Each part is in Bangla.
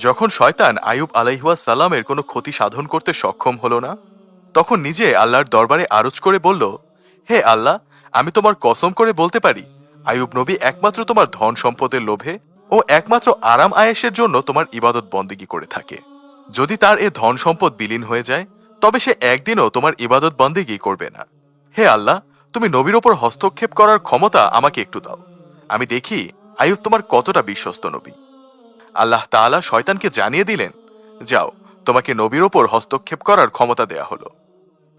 যখন শয়তান আয়ুব আলাইহুয়া সালামের কোনো ক্ষতি সাধন করতে সক্ষম হলো না, তখন নিজে আল্লাহর দরবারে আরজ করে বলল, হে আল্লাহ, আমি তোমার কসম করে বলতে পারি আয়ুব নবী একমাত্র তোমার ধন সম্পদের লোভে ও একমাত্র আরাম আয়েসের জন্য তোমার ইবাদত বন্দিগি করে থাকে। যদি তার এ ধন সম্পদ বিলীন হয়ে যায়, তবে সে একদিনও তোমার ইবাদত বন্দিগি করবে না। হে আল্লাহ, তুমি নবীর ওপর হস্তক্ষেপ করার ক্ষমতা আমাকে একটু দাও। আমি দেখি আয়ুব তোমার কতটা বিশ্বস্ত নবী। আল্লাহ তাআলা শয়তানকে জানিয়ে দিলেন, যাও, তোমাকে নবীর ওপর হস্তক্ষেপ করার ক্ষমতা দেয়া হলো।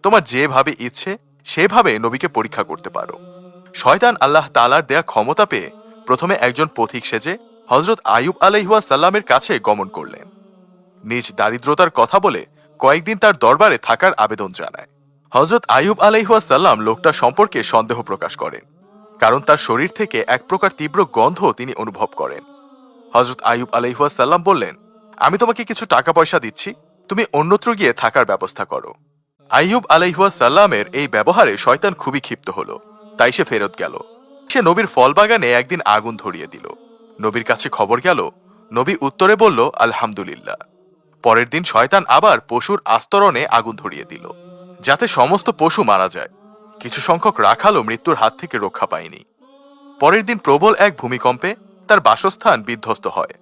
তোমার যেভাবে ইচ্ছে, সেভাবে নবীকে পরীক্ষা করতে পারো। শয়তান আল্লাহ তাআলার দেয়া ক্ষমতা পেয়ে প্রথমে একজন পথিক সেজে হজরত আয়ুব আলাইহুয়া সাল্লামের কাছে গমন করলেন। নিজ দারিদ্রতার কথা বলে কয়েকদিন তার দরবারে থাকার আবেদন জানায়। হজরত আয়ুব আলাইহুয়া সাল্লাম লোকটা সম্পর্কে সন্দেহ প্রকাশ করেন, কারণ তার শরীর থেকে এক প্রকার তীব্র গন্ধ তিনি অনুভব করেন। হজরত আয়ুব আলাইহুয়া সাল্লাম বললেন, আমি তোমাকে কিছু টাকা পয়সা দিচ্ছি, তুমি অন্যত্র গিয়ে থাকার ব্যবস্থা করো। আইয়ুব আলাইহুয়া সাল্লামের এই ব্যবহারে শয়তান খুবই ক্ষিপ্ত হলো, তাই সে ফেরত গেল। সে নবীর ফল বাগানে একদিন আগুন ধরিয়ে দিল। নবীর কাছে খবর গেল, নবী উত্তরে বলল, আলহামদুলিল্লাহ। পরের দিন শয়তান আবার পশুর আস্তরণে আগুন ধরিয়ে দিল, যাতে সমস্ত পশু মারা যায়। কিছু সংখ্যক রাখালও মৃত্যুর হাত থেকে রক্ষা পায়নি। পরের দিন প্রবল এক ভূমিকম্পে তার বাসস্থান বিধ্বস্ত হয়।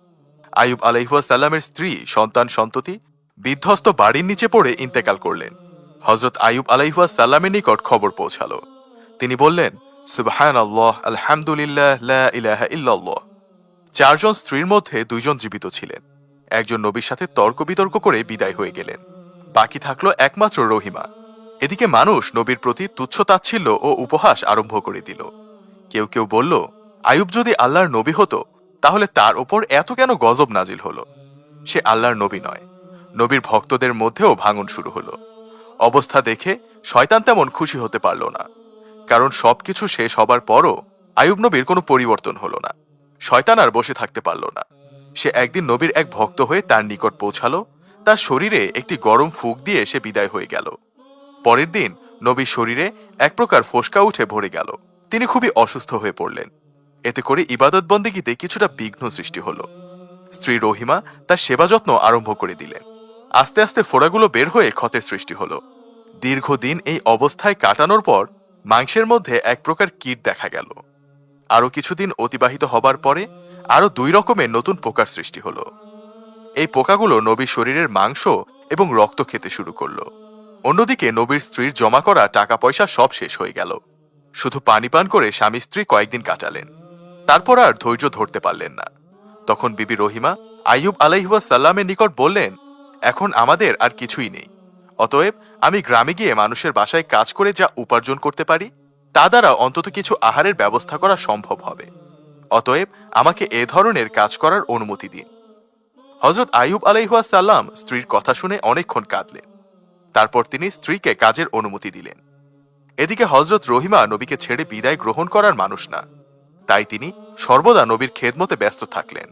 আয়ুব আলাইহুয়া সাল্লামের স্ত্রী, সন্তান সন্ততি, বিধ্বস্ত বাড়ির নিচে পড়ে ইন্তেকাল করলেন। হজরত আয়ুব আলাইহুয়া সাল্লামের নিকট খবর পৌঁছালো। তিনি বললেন সুবহান আল্লাহ আলহামদুলিল্লাহ ইল্লাল্লাহ। চারজন স্ত্রীর মধ্যে দুইজন জীবিত ছিলেন। একজন নবীর সাথে তর্ক বিতর্ক করে বিদায় হয়ে গেলেন। বাকি থাকল একমাত্র রহিমা। এদিকে মানুষ নবীর প্রতি তুচ্ছ তাচ্ছিল্য ও উপহাস আরম্ভ করে দিল। কেউ কেউ বলল আয়ুব যদি আল্লাহর নবী হতো, তাহলে তার ওপর এত কেন গজব নাজিল হলো? সে আল্লাহর নবী নয়। নবীর ভক্তদের মধ্যেও ভাঙন শুরু হলো। অবস্থা দেখে শয়তান তেমন খুশি হতে পারল না। কারণ সবকিছু শেষ হবার পরও আয়ুব নবীর কোনো পরিবর্তন হলো না। শয়তান আর বসে থাকতে পারল না। সে একদিন নবীর এক ভক্ত হয়ে তার নিকট পৌঁছালো। তার শরীরে একটি গরম ফুক দিয়ে সে বিদায় হয়ে গেল। পরের দিন নবীর শরীরে এক প্রকার ফোসকা উঠে ভরে গেল। তিনি খুবই অসুস্থ হয়ে পড়লেন। এতে করে ইবাদত বন্দেগীতে কিছুটা বিঘ্ন সৃষ্টি হলো। স্ত্রী রহিমা তার সেবা যত্ন আরম্ভ করে দিলেন আস্তে আস্তে ফোড়াগুলো বের হয়ে ক্ষতের সৃষ্টি হলো। দীর্ঘদিন এই অবস্থায় কাটানোর পর মাংসের মধ্যে এক প্রকার কীট দেখা গেল। আরও কিছুদিন অতিবাহিত হবার পরে আরও দুই রকমের নতুন পোকার সৃষ্টি হলো। এই পোকাগুলো নবীর শরীরের মাংস এবং রক্ত খেতে শুরু করল। অন্যদিকে নবীর স্ত্রীর জমা করা টাকা পয়সা সব শেষ হয়ে গেল। শুধু পানি পান করে স্বামী স্ত্রী কয়েকদিন কাটালেন। তারপর আর ধৈর্য ধরতে পারলেন না। তখন বিবি রহিমা আইয়ুব আলাইহুয়া সাল্লামের নিকট বললেন, এখন আমাদের আর কিছুই নেই। অতএব আমি গ্রামে গিয়ে মানুষের বাসায় কাজ করে যা উপার্জন করতে পারি, তা দ্বারা অন্তত কিছু আহারের ব্যবস্থা করা সম্ভব হবে। অতএব আমাকে এ ধরনের কাজ করার অনুমতি দিন। হজরত আইয়ুব আলাইহুয়া সাল্লাম স্ত্রীর কথা শুনে অনেকক্ষণ কাঁদলেন। তারপর তিনি স্ত্রীকে কাজের অনুমতি দিলেন। এদিকে হজরত রহিমা নবীকে ছেড়ে বিদায় গ্রহণ করার মানুষ না। তাই তিনি সর্বদা নবীর খেদমতে ব্যস্ত থাকলেন।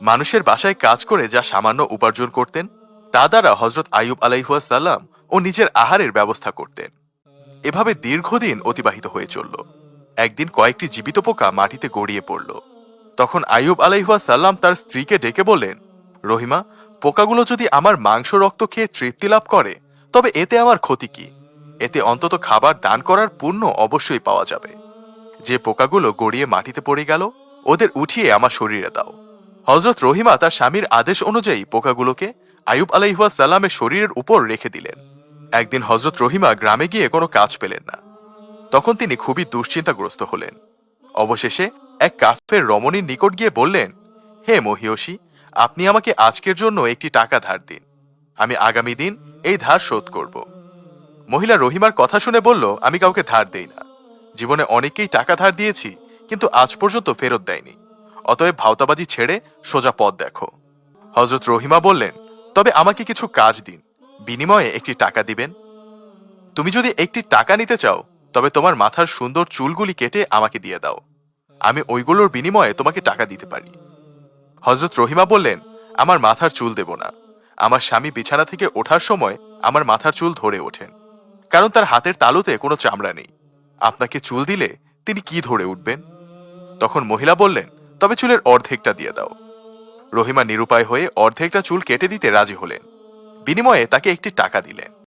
মানুষের বাসায় কাজ করে যা সামান্য উপার্জন করতেন, তা দ্বারা হজরত আইয়ুব আলাইহুয়া সাল্লাম ও নিজের আহারের ব্যবস্থা করতেন। এভাবে দীর্ঘদিন অতিবাহিত হয়ে চলল। একদিন কয়েকটি জীবিত পোকা মাটিতে গড়িয়ে পড়ল। তখন আইয়ুব আলাইহুয়া সাল্লাম তার স্ত্রীকে ডেকে বললেন, রহিমা, পোকাগুলো যদি আমার মাংস রক্ত খেয়ে তৃপ্তি লাভ করে, তবে এতে আমার ক্ষতি কি? এতে অন্তত খাবার দান করার পুণ্য অবশ্যই পাওয়া যাবে। যে পোকাগুলো গড়িয়ে মাটিতে পড়ে গেল, ওদের উঠিয়ে আমার শরীরে দাও। হজরত রহিমা তার স্বামীর আদেশ অনুযায়ী পোকাগুলোকে আয়ুব আলাইহুয়া সাল্লামের শরীরের উপর রেখে দিলেন। একদিন হজরত রহিমা গ্রামে গিয়ে কোনো কাজ পেলেন না। তখন তিনি খুবই দুশ্চিন্তাগ্রস্ত হলেন। অবশেষে এক কাফের রমণীর নিকট গিয়ে বললেন, হে মহিয়সী, আপনি আমাকে আজকের জন্য একটি টাকা ধার দিন। আমি আগামী দিন এই ধার শোধ করব। মহিলা রহিমার কথা শুনে বলল, আমি কাউকে ধার দেই না। জীবনে অনেকেই টাকা ধার দিয়েছি, কিন্তু আজ পর্যন্ত ফেরত দেয়নি। অতএব ভাওতাবাজি ছেড়ে সোজা পথ দেখো। হজরত রহিমা বললেন, তবে আমাকে কিছু কাজ দিন। বিনিময়ে একটি টাকা দিবেন। তুমি যদি একটি টাকা নিতে চাও, তবে তোমার মাথার সুন্দর চুলগুলি কেটে আমাকে দিয়ে দাও। আমি ওইগুলোর বিনিময়ে তোমাকে টাকা দিতে পারি। হজরত রহিমা বললেন, আমার মাথার চুল দেব না। আমার স্বামী বিছানা থেকে ওঠার সময় আমার মাথার চুল ধরে ওঠেন। কারণ তার হাতের তালুতে কোনো চামড়া নেই। আপনাকে চুল দিলে তিনি কি ধরে উঠবেন? তখন মহিলা বললেন, তবে চুলের অর্ধেকটা দিয়ে দাও। রহিমা নিরুপায় হয়ে অর্ধেকটা চুল কেটে দিতে রাজি হলেন। বিনিময়ে তাকে একটি টাকা দিলেন।